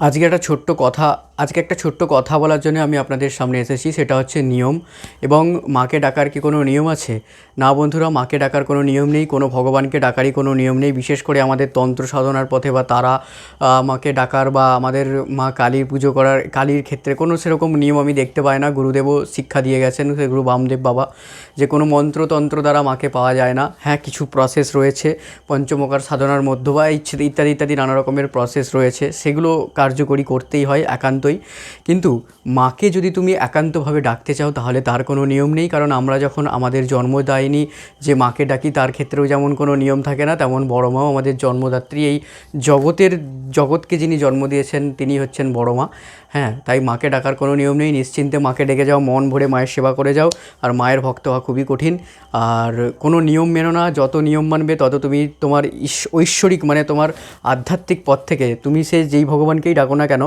আজকে একটা ছোট্ট কথা, আজকে একটা ছোট্ট কথা বলার জন্য আমি আপনাদের সামনে এসেছি, সেটা হচ্ছে নিয়ম। এবং মাকে ডাকার কি কোনো নিয়ম আছে? না বন্ধুরা, মাকে ডাকার কোনো নিয়ম নেই, কোনো ভগবানকে ডাকারই কোনো নিয়ম নেই। বিশেষ করে আমাদের তন্ত্র সাধনার পথে বা তারা মাকে ডাকার বা আমাদের মা কালীর পুজো করার, কালীর ক্ষেত্রে কোনো সেরকম নিয়ম আমি দেখতে পাই না। গুরুদেবও শিক্ষা দিয়ে গেছেন, সে গুরু বামদেব বাবা, যে কোনো মন্ত্রতন্ত্র দ্বারা মাকে পাওয়া যায় না। হ্যাঁ কিছু প্রসেস রয়েছে, পঞ্চমকার সাধনার মধ্য বা ইচ্ছে- ইত্যাদি ইত্যাদি নানা রকমের প্রসেস রয়েছে। সেগুলো কার্যকরী করতেই হয় একান্তই। কিন্তু মাকে যদি তুমি একান্তভাবে ডাকতে চাও, তাহলে তার কোনো নিয়ম নেই। কারণ আমরা যখন আমাদের জন্মদায়িনী যে মাকে ডাকি, তার ক্ষেত্রেও যেমন কোনো নিয়ম থাকে না, তেমন বড় মাও আমাদের জন্মদাত্রী। এই জগতের, জগৎকে যিনি জন্ম দিয়েছেন, তিনি হচ্ছেন বড় মা। হ্যাঁ তাই মাকে ডাকার কোনো নিয়ম নেই। নিশ্চিন্তে মাকে ডেকে যাও, মন ভরে মায়ের সেবা করে যাও। আর মায়ের ভক্ত হওয়া খুবই কঠিন। আর কোনো নিয়ম মেনো না। যত নিয়ম মানবে, তত তুমি তোমার ঐশ্বরিক মানে তোমার আধ্যাত্মিক পথ থেকে, তুমি সে যেই ভগবানকেই ডাকো না কেন,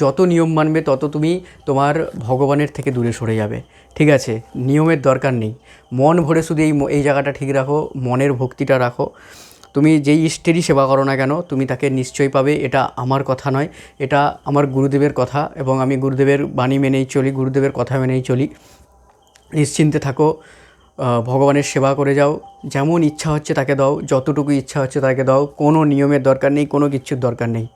যত নিয়ম মানবে তত তুমি তোমার ভগবানের থেকে দূরে সরে যাবে। ঠিক আছে, নিয়মের দরকার নেই। মন ভরে শুধু এই এই জায়গাটা ঠিক রাখো, মনের ভক্তিটা রাখো। তুমি যেই ইষ্টেরই সেবা করো না কেন, তুমি তাকে নিশ্চয়ই পাবে, এটা আমার কথা নয়, এটা আমার গুরুদেবের কথা এবং আমি গুরুদেবের বাণী মেনেই চলি, গুরুদেবের কথা মেনেই চলি। নিশ্চিন্তে থাকো ভগবানের সেবা করে যাও, যেমন ইচ্ছা হচ্ছে তাকে দাও, যতটুকু ইচ্ছা হচ্ছে তাকে দাও, কোনো নিয়মের দরকার নেই, কোনো কিচ্ছুর দরকার নেই।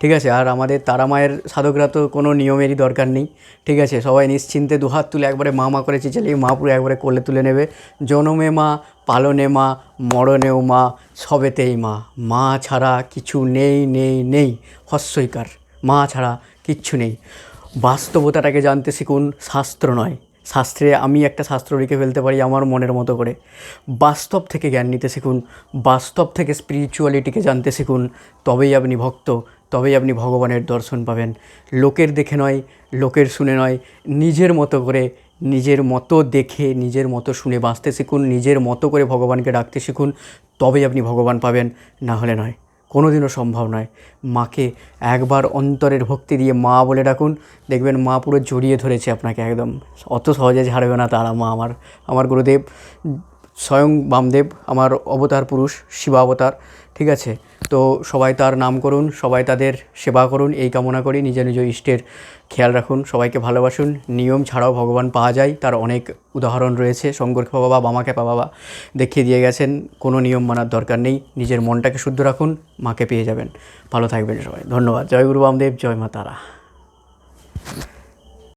ঠিক আছে? আর আমাদের তারা মায়ের, সাধকরা তো কোনো নিয়মেরই দরকার নেই। ঠিক আছে? সবাই নিশ্চিন্তে দুহাত তুলে একবারে মা মা করে চেঁচালে মা পুরো একবারে কোলে তুলে নেবে। জনমে মা, পালনে মা, মরণেও মা, সবেতেই মা। মা ছাড়া কিছু নেই নেই নেই, হস্যইকার। মা ছাড়া কিচ্ছু নেই। বাস্তবতাটাকে জানতে শিখুন, শাস্ত্র নয়। শাস্ত্রে আমি একটা শাস্ত্র লিখে ফেলতে পারি আমার মনের মতো করে। বাস্তব থেকে জ্ঞান নিতে শিখুন। বাস্তব থেকে স্পিরিচুয়ালিটিকে জানতে শিখুন। তবেই আপনি ভক্ত। তবেই আপনি ভগবানের দর্শন পাবেন। লোকের দেখে নয়, লোকের শুনে নয়, নিজের মতো করে, নিজের মতো দেখে, নিজের মতো শুনে বাঁচতে শিখুন, নিজের মতো করে ভগবানকে ডাকতে শিখুন, তবেই আপনি ভগবান পাবেন। না হলে নয়, কোনোদিনও সম্ভব নয়। মাকে একবার অন্তরের ভক্তি দিয়ে মা বলে ডাকুন। দেখবেন মা পুরো জড়িয়ে ধরেছে আপনাকে একদম। অত সহজে ছাড়বে না তারা মা আমার আমার গুরুদেব। স্বয়ং বামদেব, আমার অবতার পুরুষ শিবাবতার ঠিক আছে? তো সবাই তার নাম করুন, সবাই তাদের সেবা করুন, এই কামনা করি। নিজ নিজ ইষ্টের খেয়াল রাখুন, সবাইকে ভালোবাসুন। নিয়ম ছাড়াও ভগবান পাওয়া যায়। তার অনেক উদাহরণ রয়েছে। শঙ্করখ্যা বাবা বামাখ্যাপা বাবা দেখিয়ে দিয়ে গেছেন। কোনো নিয়ম মানার দরকার নেই। নিজের মনটাকে শুদ্ধ রাখুন, মাকে পেয়ে যাবেন। ভালো থাকবেন সবাই। ধন্যবাদ। জয় গুরু বামদেব, জয় মা তারা।